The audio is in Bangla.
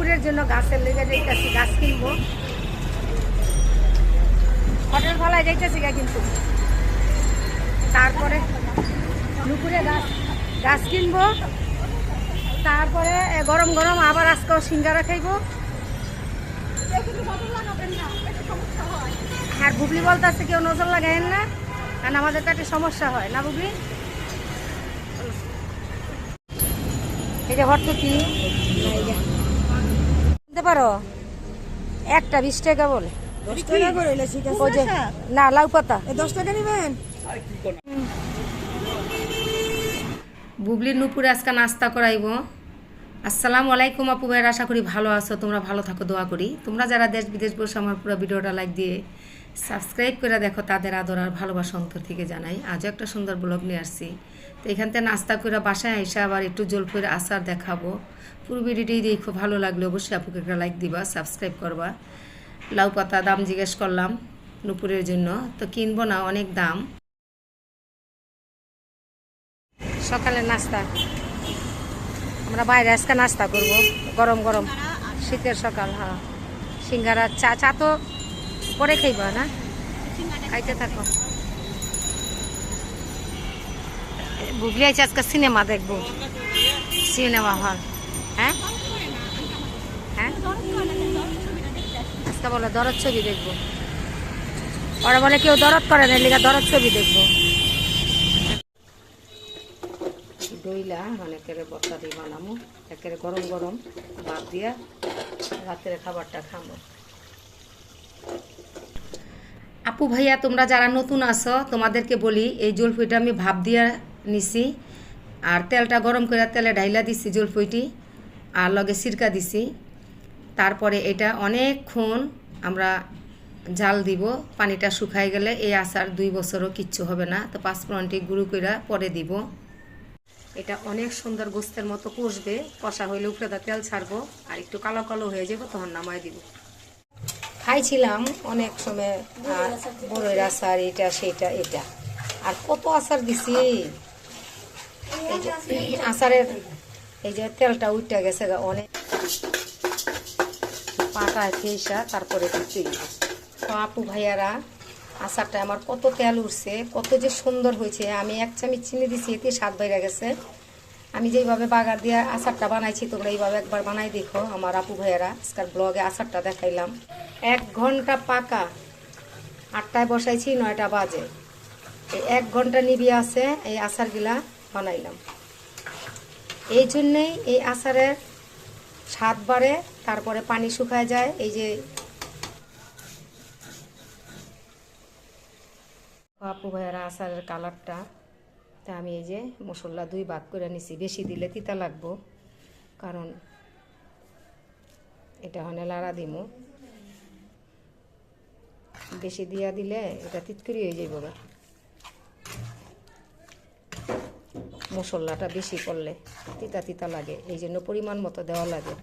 নুপুরের জন্য গাছের লেগে যাইতেছি, গাছ কিনবো। হোটেল ফলায় যাইতেছি গা কিন্তু। তারপরে নুপুরে গাছ গাছ কিনবো। তারপরে গরম গরম আবার আজকেও সিঙ্গারা খাইবো। আর বুবলি বলতেছে কেউ নজর লাগাইন না, কারণ আমাদের তো সমস্যা হয়, না বুবলি? এই যে হট কি কিনতে পারো? একটা বিশ টাকা বলে। না লাউ পাতা। দশ টাকা নেবেন? বুবলির নুপুরে আজকে নাস্তা করাইব। আসসালামু আলাইকুম আপু ভাইয়ের, আশা করি ভালো আছো। তোমরা ভালো থাকো, দোয়া করি। তোমরা যারা দেশ বিদেশ বসে আমার পুরো ভিডিওটা লাইক দিয়ে সাবস্ক্রাইব করে দেখো, তাদের আদর আর ভালোবাসা অন্তর থেকে জানাই। আজও একটা সুন্দর ব্লগ নিয়ে আসছি। তো এখান থেকে নাস্তা করে বাসায় এসে আবার একটু জলফের আচার দেখাবো। পুরো ভিডিওটি দেখো ভালো লাগলে, অবশ্যই আপুকে একটা লাইক দিবা সাবস্ক্রাইব করবা। লাউ পাতা দাম জিজ্ঞেস করলাম নুপুরের জন্য, তো কিনবো না, অনেক দাম। সকালে নাস্তা। আমরা বাইরে আজকে নাস্তা করব। গরম গরম। শীতের সকাল হ্যাঁ সিঙ্গারা, চা চা তো পরে খাইবা, না? খাইতে থাকো। বুবলি আছে আজকে সিনেমা দেখব। Cinema hall. হ্যাঁ? হ্যাঁ? আজকে বলে দরদ ছবি দেখব। ওরা বলে কেউ দরদ করে না লিগা দরদ ছবি দেখব। দইলা মানে একেবারে বত্তা দিয়ে বানামো। একেবারে গরম গরম ভাত দিয়া রাতের খাবারটা খাব আপু ভাইয়া, তোমরা যারা নতুন আছো, তোমাদেরকে বলি, এই জলফুইটা আমি ভাপ দিয়া নিছি, আর তেলটা গরম করে তেলে ঢাইলা দিছি জলফুইটি আর লগে সিরকা দিছি। তারপরে এটা অনেকক্ষণ আমরা জাল দিব, পানিটা শুকাই গেলে এই আচার দুই বছরও কিচ্ছু হবে না। তো পাঁচ ফোড়নটি গুঁড়ো করে পরে দিব। এটা অনেক সুন্দর গোস্তের মতো কষবে। কষা হইলে উপরে তেল ছাড়বো, আর একটু কালো কালো হয়ে যাব, তখন নামাই দিব। খাইছিলাম অনেক সময় বড়ের আচার, এটা, সেটা, এটা। আর কত আচার দিছি? আচারের, এই যে তেলটা উঠে গেছে অনেক। পাটায় ফেসা তারপরে দিচ্ছি তো আপু ভাইয়ারা আচারটা আমার কত তেল উঠছে কত যে সুন্দর হয়েছে। আমি এক চামচ চিনি দিছি, এতে স্বাদ বাইরে গেছে। আমি যেইভাবে বাগার দিয়ে আচারটা বানাইছি, তোমরা এইভাবে একবার বানাই দেখো, আমার আপু ভাইয়ারা। আজকাল ব্লগে আচারটা দেখাইলাম। এক ঘণ্টা পাকা। আটটায় বসাইছি, নয়টা বাজে। এই এক ঘণ্টা নিবিয়ে আছে, এই আচারগুলা বানাইলাম। এই জন্যেই এই আচারের স্বাদ বাড়ে, তারপরে পানি শুকায় যায়। এই যে আপু ভাইয়েরা আচারের কালারটা, তা আমি এই যে মশলা দুই ভাগ করে নিছি। বেশি দিলে তিতা লাগবো, কারণ এটা হনে লাড়া দিমু। বেশি দিয়া দিলে এটা তিতকুরি হয়ে যাইব। মশলাটা বেশি করলে তিতা তিতা লাগে, এই জন্য পরিমাণ মতো দেওয়া লাগে।